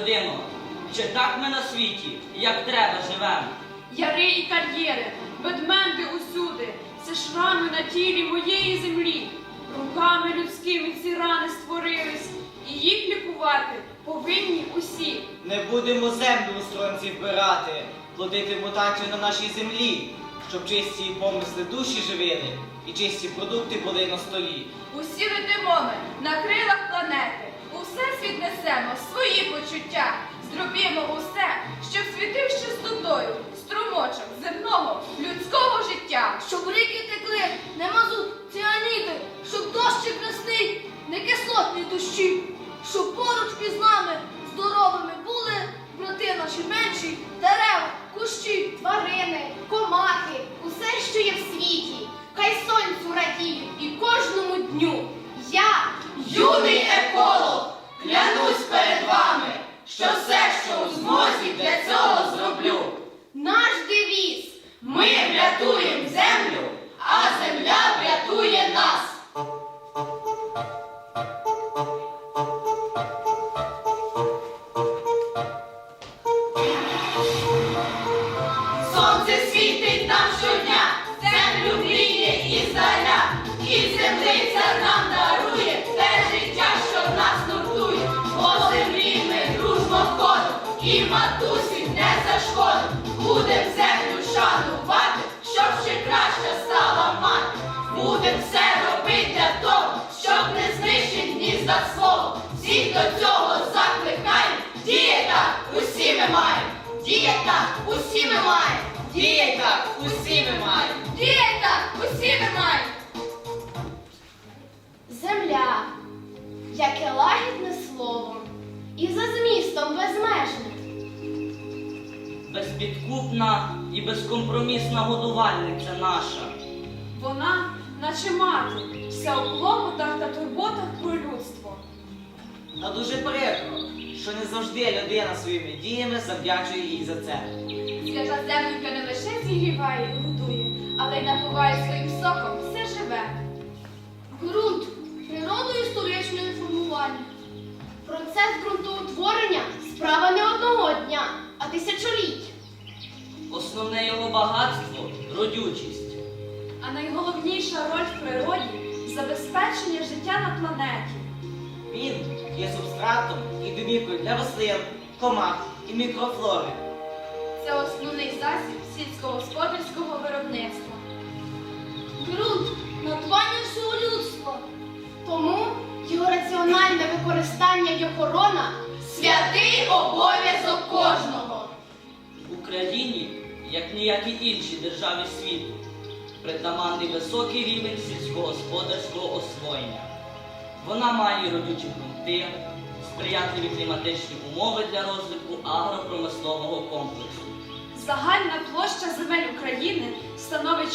розумна. Чи так ми на світі, як треба живем? Яри і кар'єри, ведменди усюди, це шрами на тілі моєї землі. Руками людськими ці рани створились, і їх лікувати повинні усі. Не будемо землю у сторонці вбирати, плодити мутацію на нашій землі, щоб чисті помисли душі живили і чисті продукти були на столі. Усі летимо ми на крилах планети. У всесвіт несемо свої почуття. Зробімо усе, щоб світив ще з чистотою, струмочок земного ми маємо. Діє так, усі ми маємо. Діє так, усі ми маємо. Діє так, усі ми маємо. Земля, яке лагідне слово, і за змістом безмежне. Безпідкупна і безкомпромісна годувальниця наша. Вона, наче мати, вся у клопотах та турботах про людство. Та дуже прикро, що не завжди людина своїми діями завдячує їй за це. Свята земленька не лише зігріває і готує, але й напуває своїм соком все живе. Ґрунт природу історичного формування. Процес ґрунтоутворення справа не одного дня, а тисячоліть. Основне його багатство родючість. А найголовніша роль в природі забезпечення життя на планеті. Він є субстратом і домівкою для рослин, комах і мікрофлори. Це основний засіб сільськогосподарського виробництва. Ґрунт надбання всього людства. Тому його раціональне використання і охорона Святий обов'язок кожного. В Україні, як ніякі інші держави світу, притаманний високий рівень сільськогосподарського освоєння. Вона має родючі ґрунти, сприятливі кліматичні умови для розвитку агропромислового комплексу. Загальна площа земель України становить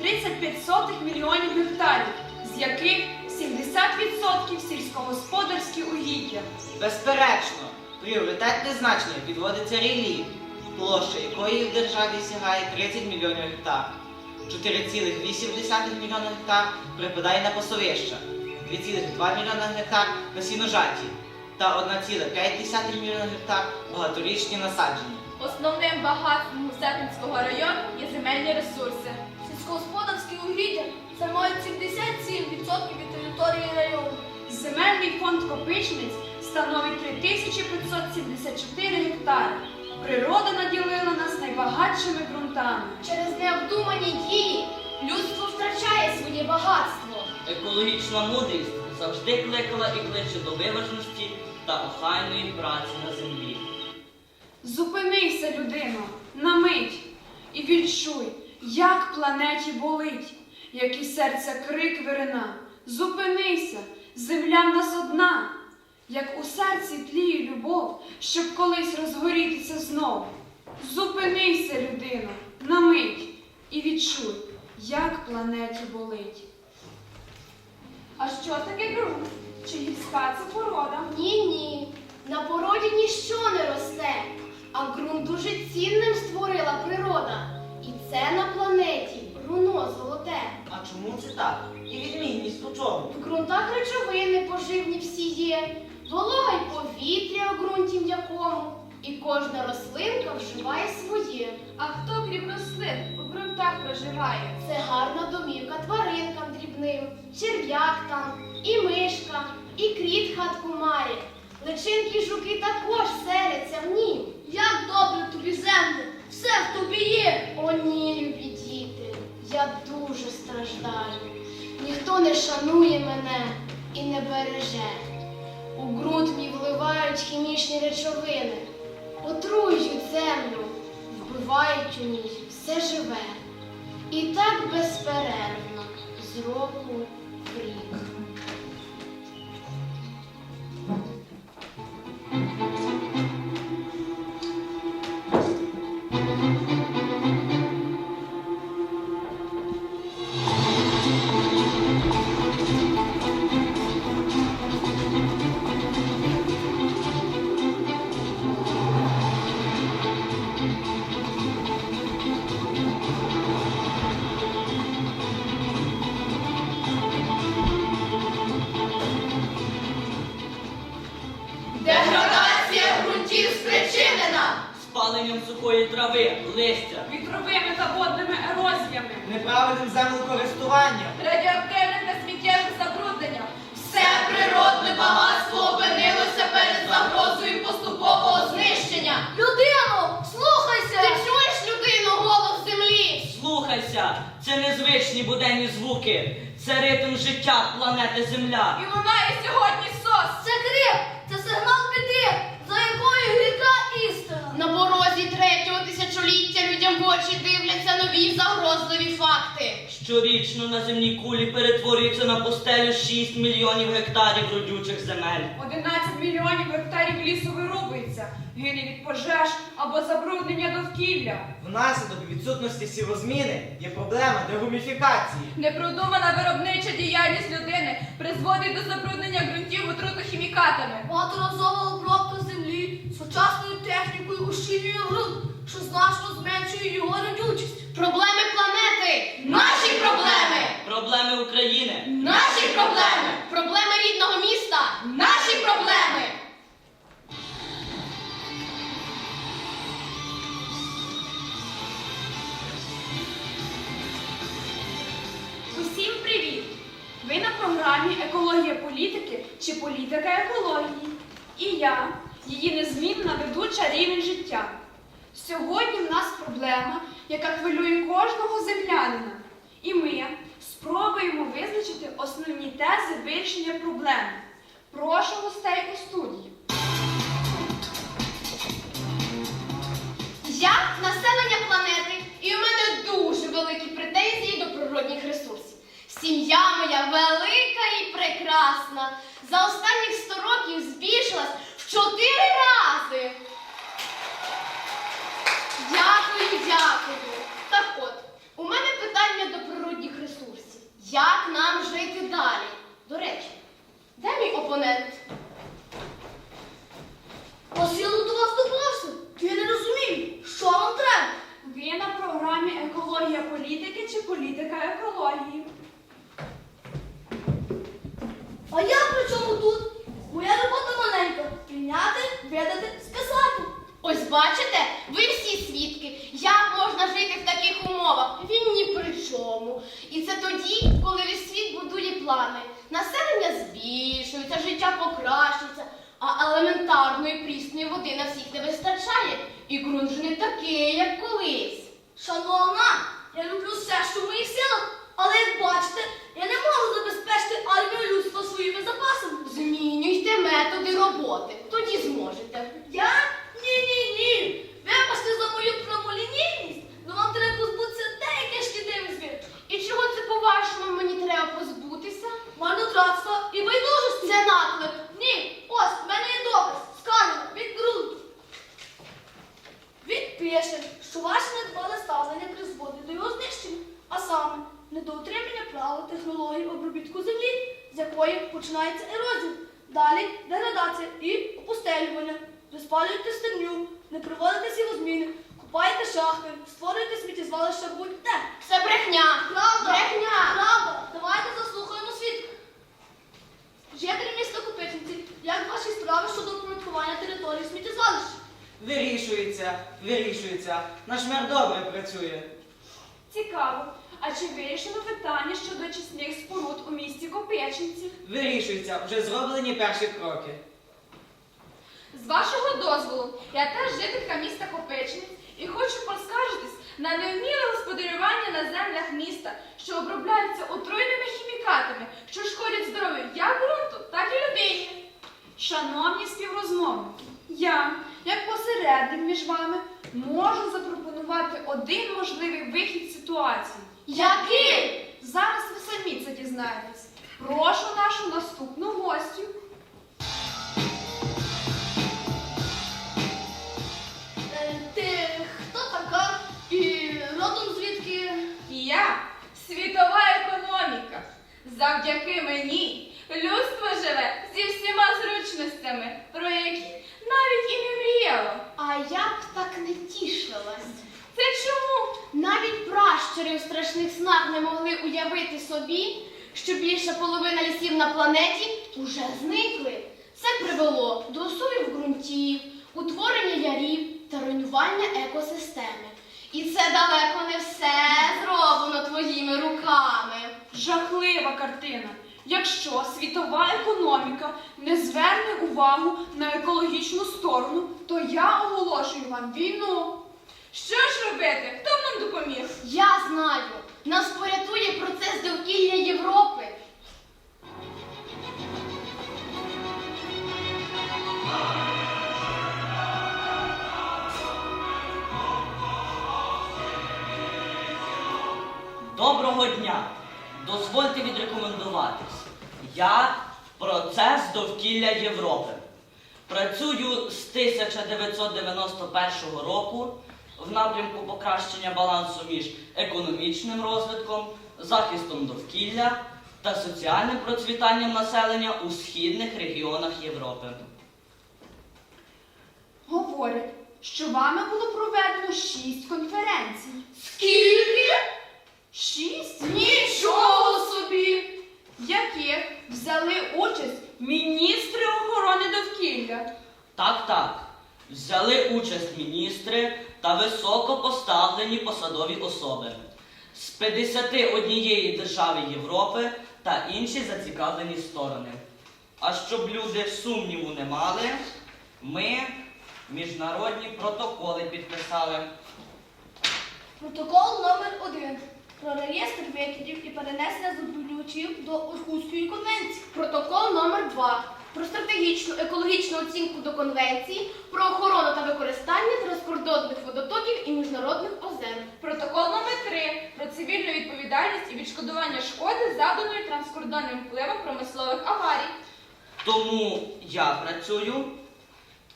60,35 мільйонів гектарів, з яких 70% сільськогосподарські угіддя. Безперечно, пріоритетне значення підводиться ріллі, площа якої в державі сягає 30 мільйонів гектар. 4,8 мільйона гектар припадає на пасовища, 2,2 мільйона гектар на сіножаті та 1,5 мільйона гектар багаторічні насадження. Основним багатством Гусятинського району є земельні ресурси. сільськогосподарські угіддя займають 77% від території району. Земельний фонд Копичниць становить 3574 гектари. Природа наділила нас найбагатшими ґрунтами. Через необдумані дії людство втрачає своє багатство. Екологічна мудрість завжди кликала і кличе до виважності та охайної праці на землі. Зупинися, людино, на мить і відчуй, як планеті болить, як із серця крик вирина. Зупинися, земля в нас одна, як у серці тліє любов, щоб колись розгорітися знов. Зупинися, людино, на мить і відчуй, як планеті болить. А що таке ґрунт? Чи гірська це порода? Ні, ні. На породі ніщо не росте, А ґрунт дуже цінним створила природа. І це на планеті руно золоте. А чому це так? І відмінність у чому? В ґрунтах речовини поживні всі є, волога й повітря у ґрунті м'якому, і кожна рослинка вживає своє. А хто крім рослин у ґрунтах проживає? Це гарна домівка тваринкам дрібним, черв'як там, і мишка, і кріт хатку має. Личинки жуки також селяться в нім. Як добре тобі земле, все в тобі є. О, ні, любі діти, я дуже страждаю. Ніхто не шанує мене і не береже. У ґрунт мій вливають хімічні речовини, отруюють землю, вбивають у ній все живе. І так безперервно, з року в рік. Це буденні звуки. Це ритм життя планети Земля. І лунає сьогодні сос. Це крик, це сигнал біди, за якою гріка істина. На порозі третього тисячоліття людям в очі дивляться нові загрозливі факти. Щорічно на земній кулі перетворюється на постелю 6 мільйонів гектарів родючих земель. 11 мільйонів гектарів лісу вирубується, гине від пожеж або забруднення довкілля. Внаслідок відсутності сівозміни є проблема дегуміфікації. Непродумана виробнича діяльність людини призводить до забруднення ґрунтів отрутохімікатами. Багаторазова обробка землі сучасною технікою ущільнює ґрунт, що значно зменшує його родючість. Проблеми планети. Наші проблеми! Проблеми України. Наші проблеми! Проблеми рідного міста. Наші проблеми! Ви на програмі Екологія політики чи політика екології. І я, її незмінна ведуча рівень життя. Сьогодні в нас проблема, яка хвилює кожного землянина. І ми спробуємо визначити основні тези вирішення проблеми. Прошу гостей у студії. Я населення планети, і у мене дуже великі претензії до природних ресурсів. Сім'я моя велика і прекрасна. За останніх сто років збільшилась в 4 рази. Дякую, дякую. Так от, у мене питання до природних ресурсів. Як нам жити далі? До речі, де мій опонент? Ось я до вас доклався. Я не розумію, що вам треба. Ви на програмі Екологія політики чи політика екології. А я при чому тут? Моя робота маленька. Прийняти, видати, сказати. Ось бачите, ви всі свідки, як можна жити в таких умовах. Він ні при чому. І це тоді, коли весь світ будує плани. Населення збільшується, життя покращується, а елементарної прісної води на всіх не вистачає. І ґрунт же не такий, як колись. Шановна, я люблю все, що в моїх силах, але як бачите, я не можу забезпечити армію людства своїми запасами. Змінюйте методи роботи, тоді зможете. Я? Ні, ні, ні. Вибачте за мою прямолінійність, але вам треба позбутися деяких шкідливих звичок. І чого це, по-вашому, мені треба позбутися? Вирішується, вирішується. Наш мер добре працює. Цікаво. А чи вирішено питання щодо очисних споруд у місті Копеченці? Вирішується, вже зроблені перші кроки. З вашого дозволу, я теж жителька міста Копичинець і хочу поскаржитись на невміле господарювання на землях міста, що обробляються отруйними хімікатами, що шкодять здоров'ю як ґрунту, так і людині. Шановні співрозмовники, я, як посередник між вами, можу запропонувати один можливий вихід з ситуації. Який? Зараз ви самі це дізнаєтесь. Прошу нашу наступну гостю. Е, ти хто така? І родом звідки? Я світова економіка. Завдяки мені людство живе зі всіма зручностями, про які навіть і не мріяло. А я б так не тішилась. Це чому? Навіть пращури у страшних снах не могли уявити собі, що більша половина лісів на планеті уже зникли. Це привело до усувів ґрунтів, утворення ярів та руйнування екосистеми. І це далеко не все зроблено твоїми руками. Жахлива картина. Якщо світова економіка не зверне увагу на екологічну сторону, то я оголошую вам війну. Що ж робити? Хто б нам допоміг? Я знаю, нас порятує процес довкілля Європи. Дозвольте відрекомендуватись. Я процес довкілля Європи. Працюю з 1991 року в напрямку покращення балансу між економічним розвитком, захистом довкілля та соціальним процвітанням населення у східних регіонах Європи. Говорять, що вами було проведено шість конференцій. Скільки? Шість? Нічого собі! В яких взяли участь міністри охорони довкілля. Так, так. Взяли участь міністри та високопоставлені посадові особи з 51 держави Європи та інші зацікавлені сторони. А щоб люди сумніву не мали, ми міжнародні протоколи підписали. Протокол номер 1 про реєстр викидів і перенесення заболючів до Орхуської конвенції. Протокол номер 2 про стратегічну екологічну оцінку до конвенції про охорону та використання транскордонних водотоків і міжнародних озер. Протокол номер 3 про цивільну відповідальність і відшкодування шкоди, завданої транскордонним впливом промислових аварій. Тому я працюю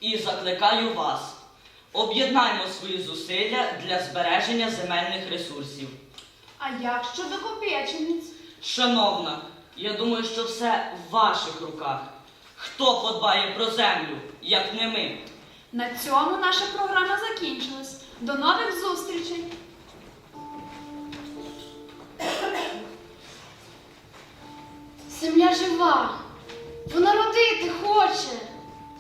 і закликаю вас. Об'єднаймо свої зусилля для збереження земельних ресурсів. А як щодо копечениць? Шановна, я думаю, що все в ваших руках. Хто подбає про землю, як не ми? На цьому наша програма закінчилась. До нових зустрічей! Земля жива, вона родити хоче,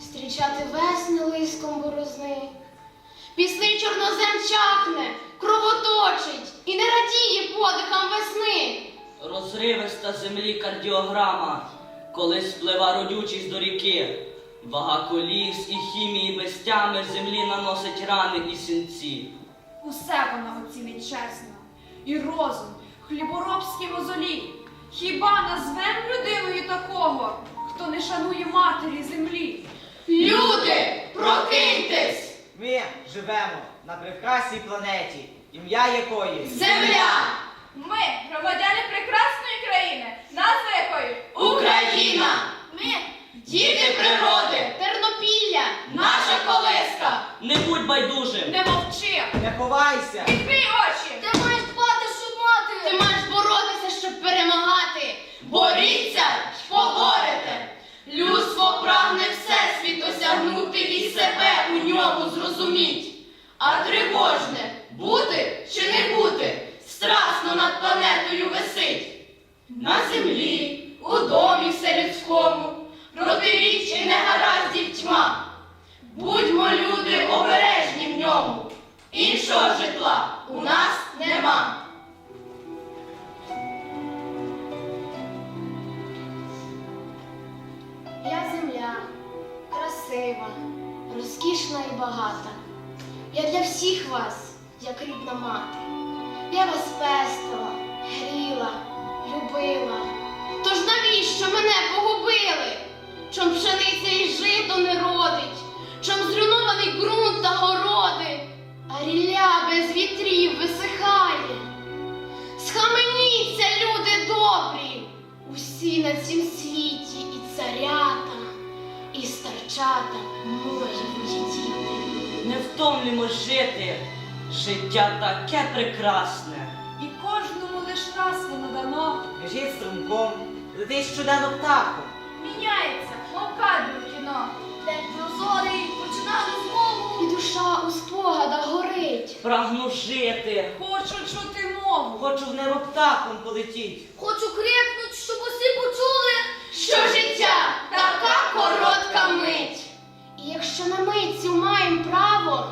зустрічати весни лиском борозни. Пісний чорнозем чахне, кровоточить і не радіє подихам весни. Розривиста землі кардіограма, коли сплива родючість до ріки. Вага коліс і хімії без тями землі наносить рани і сінці. Усе вона оцінить чесно. І розум, хліборобські мозолі. Хіба назвем людиною такого, хто не шанує матері землі? Люди, прокиньтесь! Ми живемо на прекрасній планеті, ім'я якої Земля! Ми, громадяни прекрасної країни, назва якої Україна! Ми Діти природи! Тернопілля, Наша колиска! Не будь байдужим! не мовчи! не ховайся. Відкрий очі! ти маєш дбати, щоб мати! ти маєш боротися, щоб перемагати. Боріться поборете! Людство прагне всесвіт осягнути і себе! у ньому зрозуміть! А тривожне, бути чи не бути, страшно над планетою висить. На землі, у домі вселюдському, протиріч і негараздів тьма. Будьмо люди обережні в ньому, іншого житла у нас нема. Я земля, красива, розкішна і багата. Я для всіх вас, як рідна мати. Я вас пестила, гріла, любила. Навіщо мене погубили? Чом пшениця і жито не родить, чом зруйнований ґрунт та городи, а рілля без вітрів висихає. Схаменіться, люди добрі, усі на цім світі і царята, і старчата мої діти. Не втомлюємось жити. Життя таке прекрасне. І кожному лиш раз воно дано. Біжить струмком, летить щоденно птахом. Міняється, мов кадри в кіно. День прозорий, починав розмову. І душа у спогадах горить. Прагну жити. Хочу чути мову. Хочу в небо птахом полетіть. Хочу крикнуть, щоб усі почули. Що життя така коротка мить. І якщо на мить цю маємо право,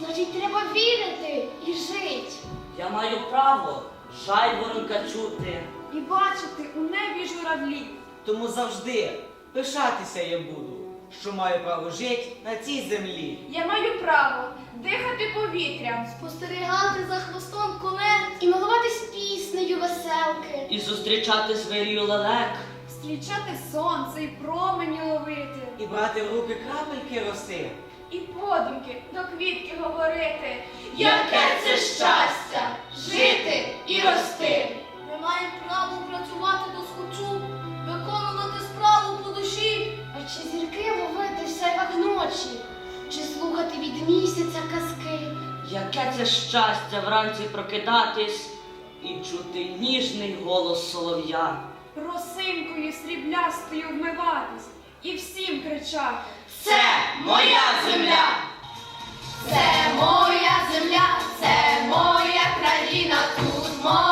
значить треба вірити і жить. Я маю право жайворонка чути. І бачити у небі журавлі. Тому завжди пишатися я буду, що маю право жити на цій землі. Я маю право дихати повітрям. Спостерігати за хвостом конець. І милуватись піснею веселки. І зустрічати звірію лелек. Зустрічати сонце і промені ловити. І брати в руки крапельки роси. І подумки до квітки говорити. Яке це щастя жити і рости. Маємо право працювати до схочу, виконувати справу по душі. А чи зірки ловити в сяйвах ночі, чи слухати від місяця казки? Яке це щастя вранці прокидатись і чути ніжний голос солов'я. Росинкою сріблястою вмиватись і всім кричати. Це моя земля. Це моя земля, це моя країна, тут моя